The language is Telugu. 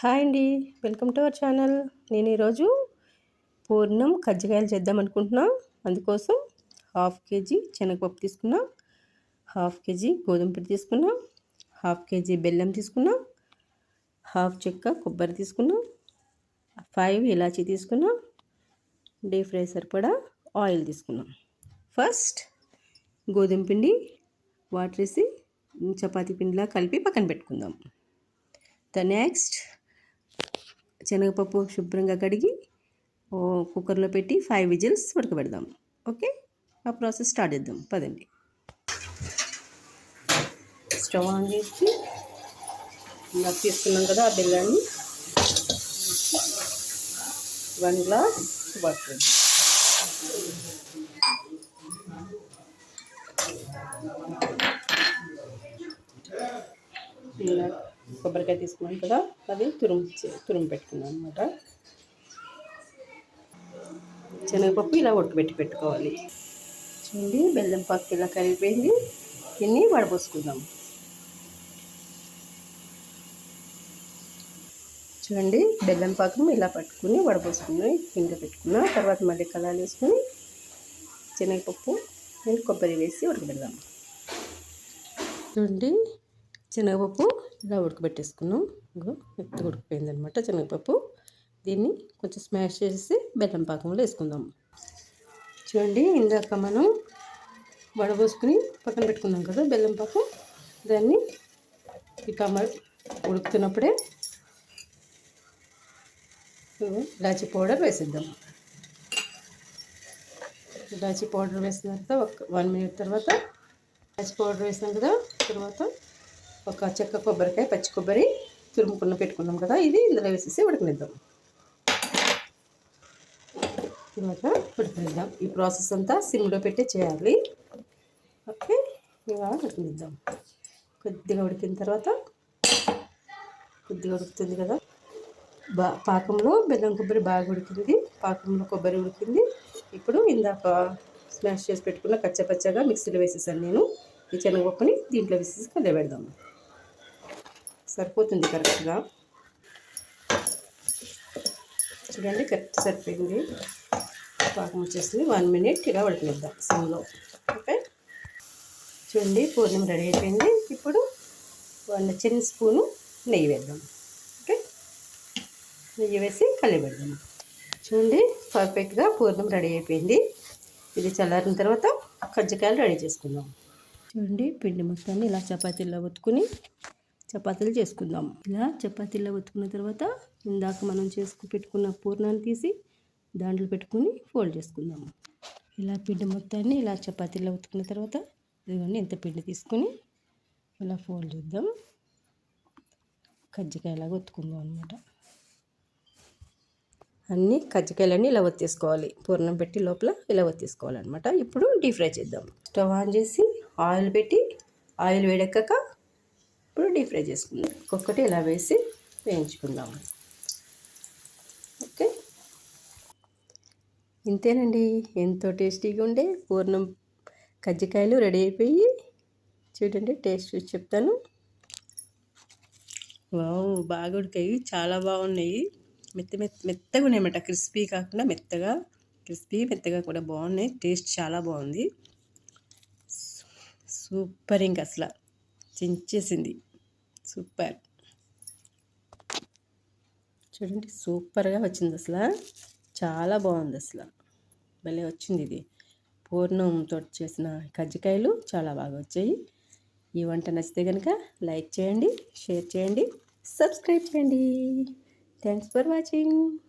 హాయ్ అండి. Welcome to our channel. నేను ఈరోజు పూర్ణం కజ్జికాయలు చేద్దాం అనుకుంటున్నా. అందుకోసం హాఫ్ కేజీ శనగపప్పు తీసుకున్నా. హాఫ్ కేజీ గోధుమ పిండి తీసుకున్నా. హాఫ్ కేజీ బెల్లం తీసుకున్నా. హాఫ్ చెక్క కొబ్బరి తీసుకున్నా. ఫైవ్ ఇలాచీ తీసుకున్నా. డీప్ ఫ్రై సరిపడా ఆయిల్ తీసుకున్నాం. ఫస్ట్ గోధుమ పిండి వాటర్ వేసి చపాతీ పిండిలా కలిపి పక్కన పెట్టుకుందాం. ద నెక్స్ట్ శనగపప్పు శుభ్రంగా కడిగి కుక్కర్లో పెట్టి ఫైవ్ విజిల్స్ ఉడకబెడదాం. ఓకే? ఆ ప్రాసెస్ స్టార్ట్ చేద్దాం. పదండి. స్టవ్ ఆన్ చేసి ఇలా తీసుకున్నాం కదా ఆ బెల్లాన్ని. One glass water. ఇలా కొబ్బరికాయ తీసుకున్నాం కదా అది తురుము తురుము పెట్టుకున్నాను అనమాట శనగపప్పు ఇలా ఉడకబెట్టి పెట్టుకోవాలి. చూడండి బెల్లం పప్పు ఇలా కరిగిపోయింది. దీన్ని వడపోసుకుందాం చూడండి బెల్లం పాకం ఇలా పట్టుకుని వడపోసుకుని కింద పెట్టుకున్న తర్వాత మళ్ళీ కళాలు వేసుకుని శనగపప్పు నేను కొబ్బరి వేసి ఉడకబెడదాం. చూడండి శనగపప్పు ఇలా ఉడకబెట్టేసుకున్నాం. ఇంకో మెత్త ఉడికిపోయింది అనమాట శనగపప్పు. దీన్ని కొంచెం స్మాష్ చేసి బెల్లం పాకంలో వేసుకుందాం. చూడండి ఇందాక మనం వడబోసుకుని పక్కన పెట్టుకున్నాం కదా బెల్లం పాకం. దాన్ని ఇక ఉడుకుతున్నప్పుడే ఇలాచీ పౌడర్ వేసేద్దాం. ఇలాచీ పౌడర్ వేసిన తర్వాత ఒక వన్ మినిట్ తర్వాత ఇలాచీ పౌడర్ వేసినాం కదా తర్వాత ఒక చెక్క కొబ్బరికాయ పచ్చి కొబ్బరి తురుముకున్న పెట్టుకున్నాం కదా ఇది ఇందులో వేసేసి ఉడకనిద్దాం. తర్వాత ఉడకనిద్దాం. ఈ ప్రాసెస్ అంతా సిమ్లో పెట్టి చేయాలి. ఓకే ఇలా ఉడకనిద్దాం. కొద్దిగా ఉడికిన తర్వాత కొద్దిగా ఉడుకుతుంది కదా. బా పాకంలో బెల్లం కొబ్బరి బాగా ఉడికింది. పాకంలో కొబ్బరి ఉడికింది. ఇప్పుడు ఇందాక స్మాష్ చేసి పెట్టుకున్న కచ్చపచ్చగా మిక్సీలో వేసేసాను నేను. ఈ శనగపప్పుని దీంట్లో వేసేసి పెడదాం సరిపోతుంది కరెక్ట్గా. చూడండి కరెక్ట్ సరిపోయింది. పాకం వచ్చేసింది. వన్ మినిట్ ఇలా ఉడకనిద్దాం సిమ్లో. ఓకే? చూడండి పూర్ణం రెడీ అయిపోయింది. ఇప్పుడు వన్ చిన్న స్పూను నెయ్యి వేద్దాం. ఓకే? నెయ్యి వేసి కలిగి పెడదాం. చూడండి పర్ఫెక్ట్గా పూర్ణం రెడీ అయిపోయింది. ఇది చల్లారిన తర్వాత కజ్జికాయలు రెడీ చేసుకుందాం. చూడండి పిండి మొత్తాన్ని ఇలా చపాతీల్లో ఒత్తుకుని చపాతీలు చేసుకుందాం. ఇలా చపాతీలో ఒత్తుకున్న తర్వాత ఇందాక మనం చేసుకు పెట్టుకున్న పూర్ణాన్ని తీసి దాంట్లో పెట్టుకుని ఫోల్డ్ చేసుకుందాం. ఇలా పిండి మొత్తాన్ని ఇలా చపాతీలో ఉతుకున్న తర్వాత ఇదిగోండి ఇంత పిండి తీసుకొని ఇలా ఫోల్డ్ చేద్దాం. కజ్జికాయలాగా ఒత్తుకుందాం అనమాట అన్నీ కజ్జికాయలన్నీ ఇలా ఒత్తేసుకోవాలి. పూర్ణం పెట్టి లోపల ఇలా ఒత్తేసుకోవాలన్నమాట. ఇప్పుడు డీప్ ఫ్రై చేద్దాం. స్టవ్ ఆన్ చేసి ఆయిల్ పెట్టి ఆయిల్ వేడెక్కాక ఇప్పుడు డీప్ ఫ్రై చేసుకుందాం. ఒక్కొక్కటి ఇలా వేసి వేయించుకుందాం. ఓకే? ఇంతేనండి. ఎంతో టేస్టీగా ఉండే పూర్ణం కజ్జికాయలు రెడీ అయిపోయి చూడండి టేస్ట్ చూసి చెప్తాను. బాగా ఉడికాయి. చాలా బాగున్నాయి. మెత్త మెత్త మెత్తగా ఉన్నాయన్నమాట క్రిస్పీ కాకుండా మెత్తగా క్రిస్పీ మెత్తగా కూడా బాగున్నాయి. టేస్ట్ చాలా బాగుంది. సూపర్ ఇంక అసలు. చించేసింది. సూపర్. చూడండి సూపర్గా వచ్చింది అసలు. చాలా బాగుంది అసలు. భలే వచ్చింది ఇది. పూర్ణంతో చేసిన కజ్జికాయలు చాలా బాగా వచ్చాయి. ఈ వంట నచ్చితే కనుక లైక్ చేయండి షేర్ చేయండి సబ్స్క్రైబ్ చేయండి. Thanks for watching.